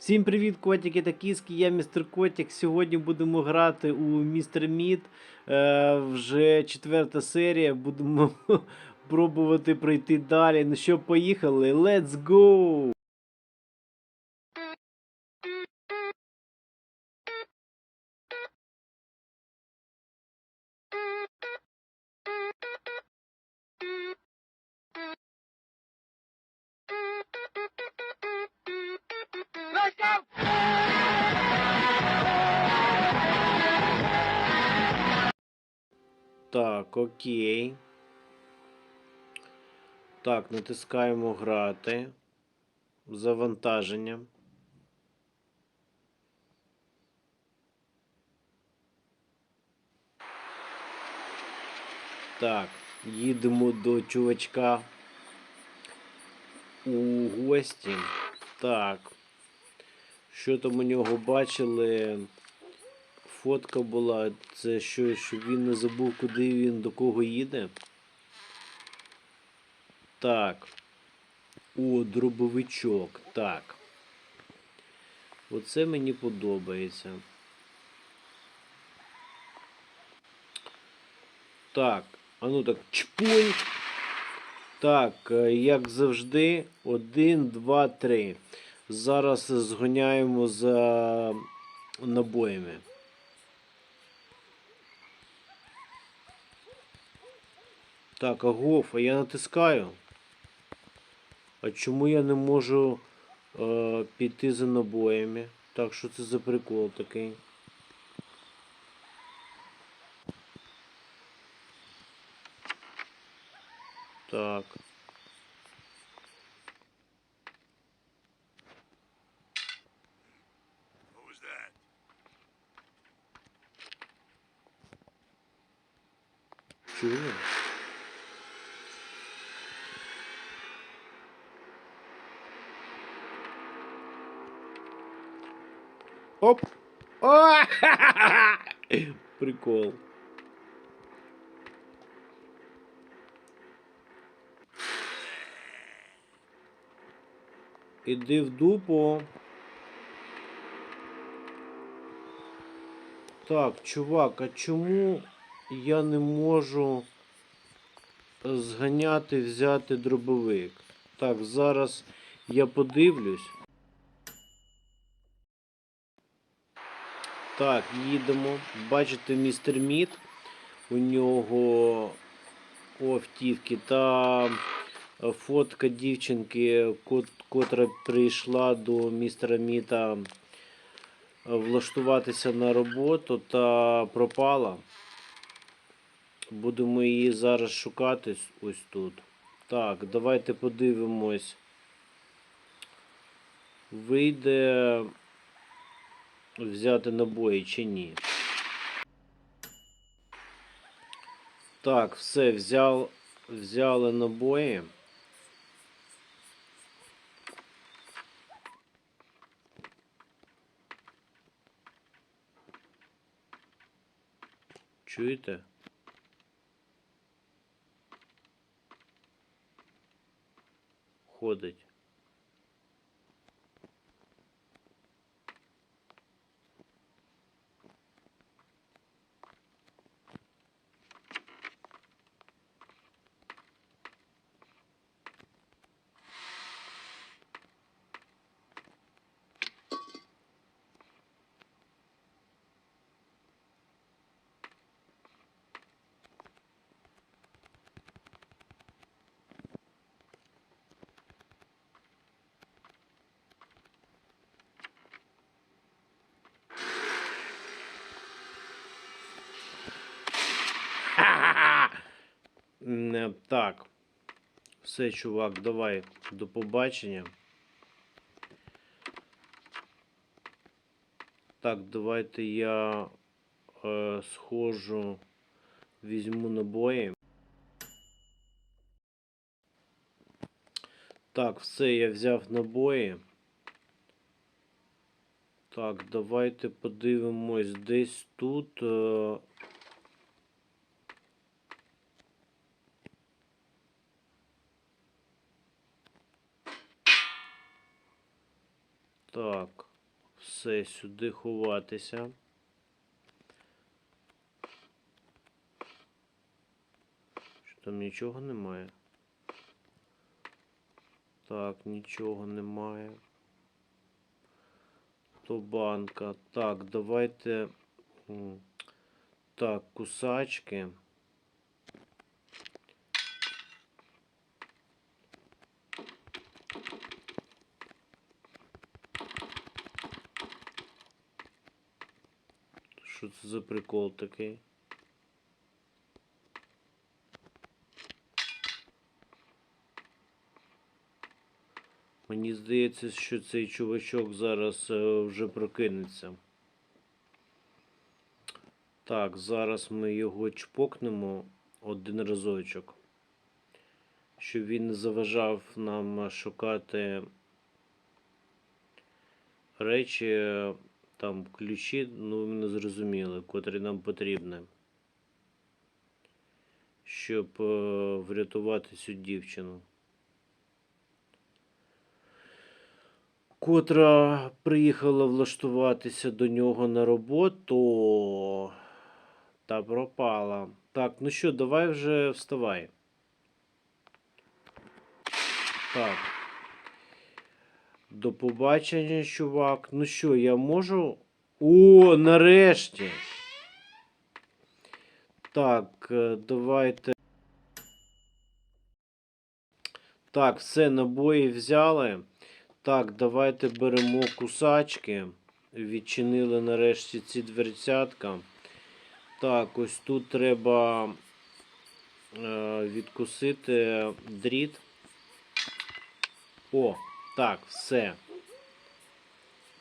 Всім привіт, котики та кіски. Я містер Котик. Сьогодні будемо грати у Містер Мід. Е, вже четверта серія. Будемо пробувати пройти далі. Ну що, поїхали? Let's go! Так, окей. Так, натискаємо грати. Завантаження. Так, їдемо до чувачка у гості. Так. Що там у нього бачили? Фотка була. Це що, щоб він не забув, куди він до кого їде. Так. О, дробовичок. Так. Оце мені подобається. Так, а ну так, чпунь. Так, е, як завжди, один, два, три. Зараз згоняємо за набоями. Так, агов, а я натискаю. А чому я не можу е, піти за набоями? Так, що це за прикол такий? Так. Оп! О! Прикол. Іди в дупу. Так, чувак, а чому я не можу зганяти, взяти дробовик? Так, зараз я подивлюсь. Так, їдемо. Бачите, містер Мід. У нього автівки та фотка дівчинки, котра прийшла до містера Міта влаштуватися на роботу та пропала. Будемо її зараз шукати ось тут. Так, давайте подивимось. Вийде взяти набої чи ні. Так, все, взяв, взяли набої. Чуєте? Ходить. Не, Так. Все, чувак, давай до побачення. Так, давайте я е, схожу, візьму набої. Так, все, я взяв набої. Так, давайте подивимось десь тут. Е, Так. Все, сюди ховатися. Що там нічого немає? Так, нічого немає. То банка. Так, давайте. Так, кусачки. Що за прикол такий? Мені здається, що цей чувачок зараз е, вже прокинеться. Так, зараз ми його чпокнемо один разочок. Щоб він не заважав нам шукати речі, там ключі, ну ви не зрозуміли, котрі нам потрібні. Щоб е, врятувати цю дівчину. Котра приїхала влаштуватися до нього на роботу та пропала. Так, ну що, давай вже вставай. Так. До побачення, чувак. Ну що, я можу. О, нарешті. Так, е, давайте. Так, все, набої взяли. Так, давайте беремо кусачки. Відчинили нарешті ці дверцятка. Так, ось тут треба е, відкусити дріт. О, так, все.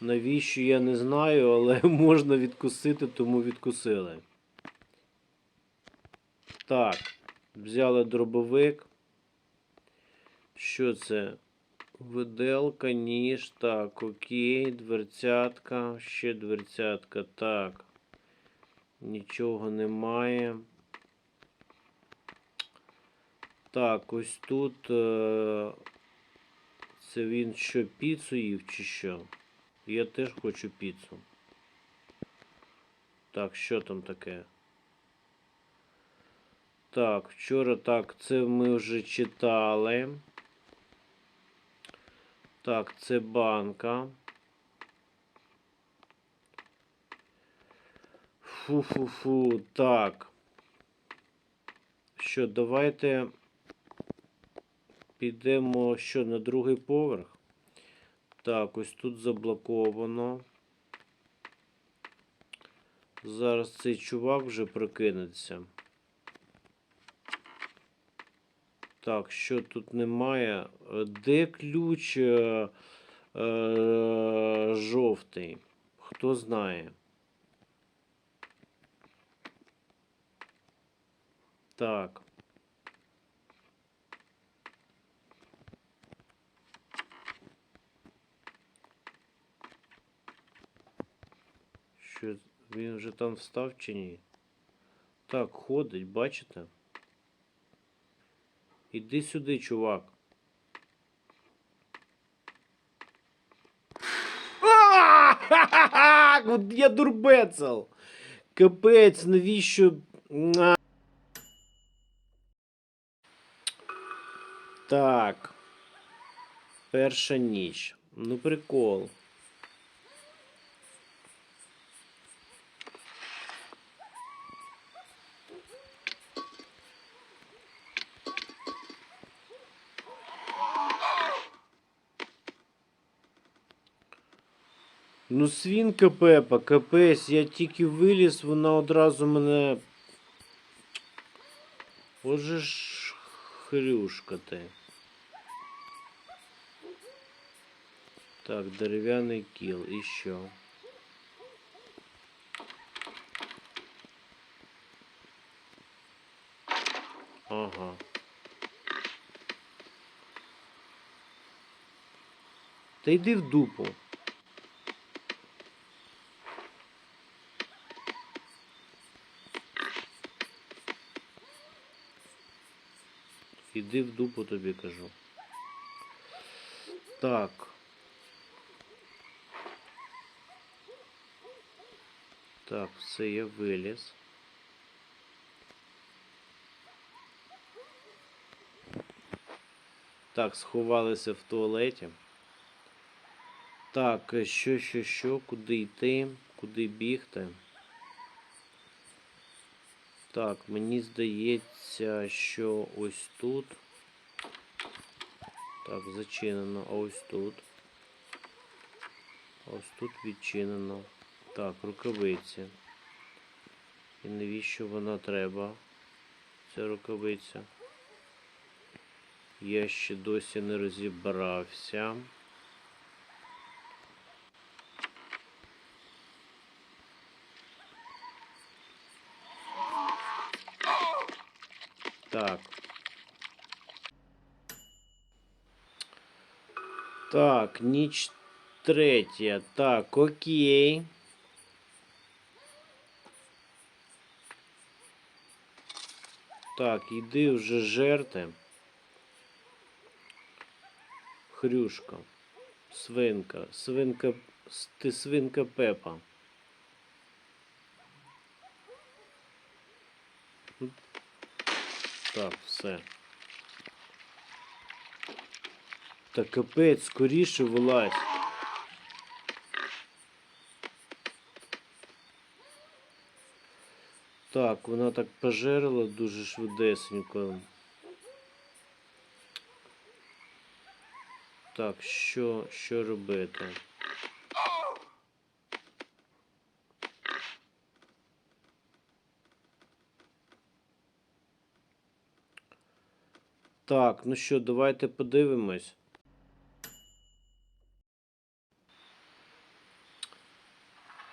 Навіщо я не знаю, але можна відкусити, тому відкусили. Так, взяли дробовик. Що це? Виделка, ніж, так, окей, дверцятка, ще дверцятка, так. Нічого немає. Так, ось тут. Е це він що, піцу їв чи що? Я теж хочу піцу. Так, що там таке? Так, вчора так, це ми вже читали. Так, це банка. Фу-фу-фу. Так. Що, давайте підемо що на другий поверх. Так, ось тут заблоковано. Зараз цей чувак вже прокинеться. Так, що тут немає? Де ключ е, е, жовтий? Хто знає? Так. Що він вже там встав чи ні? Так, ходить, бачите? Іди сюди, чувак. Я дурбецел. Капець, навіщо. Так. Перша ніч. Ну, прикол. Ну, свінка Пепа, капець, я тільки виліз, вона одразу мене. Боже ж хрюшка ти. Так, дерев'яний кіл, і що? Ага. Та йди в дупу. Іди в дупу тобі кажу. Так. Так, все, я виліз. Так, сховалися в туалеті. Так, е, що, що, що, куди йти, куди бігти? Так, мені здається, що ось тут. Так, зачинено, а ось тут. Ось тут відчинено. Так, рукавиці. І навіщо вона треба? Ця рукавиця. Я ще досі не розібрався. Так. Так, ніч третя. Так, окей. Так, іди вже жерти. Хрюшка. Свинка. Свинка. Ти свинка Пепа. Так, все. Та капець, скоріше вилазь. Так, вона так пожерила дуже швидесенько. Так, що, що робити? Так, ну що, давайте подивимось.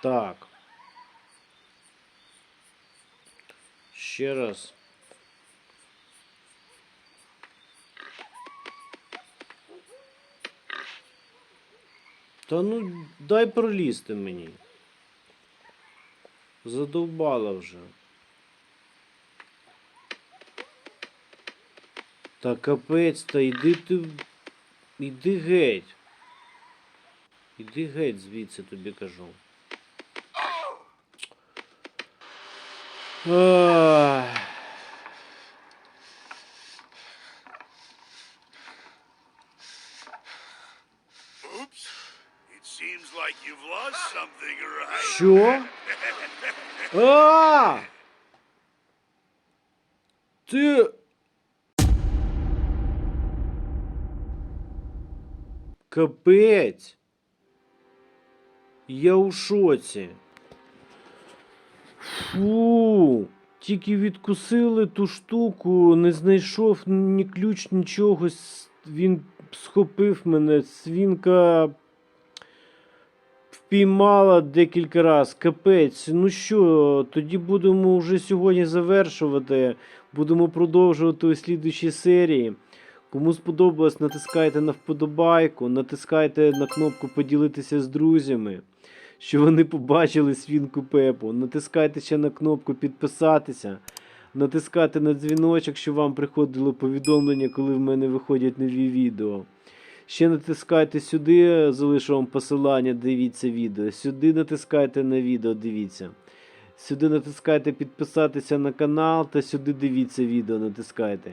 Так. Ще раз. Та ну дай пролізти мені. Задовбала вже. Та капець, та йди ти. Іди геть. Іди геть звідси тобі кажу. Ах. Oops. It seems like you've lost something, right? Що? А! Ти. Капець. Я у шоці. Фу. Тільки відкусили ту штуку, не знайшов ні ключ, нічого. Він схопив мене. Свінка впіймала декілька разів. Капець. Ну що, тоді будемо вже сьогодні завершувати. Будемо продовжувати у слідуючій серії. Кому сподобалось, натискайте на вподобайку, натискайте на кнопку поділитися з друзями, що вони побачили свінку Пепу. Натискайте ще на кнопку підписатися. Натискайте на дзвіночок, щоб вам приходило повідомлення, коли в мене виходять нові відео. Ще натискайте сюди, залишу вам посилання, дивіться відео. Сюди натискайте на відео, дивіться. Сюди натискайте підписатися на канал та сюди дивіться відео, натискайте.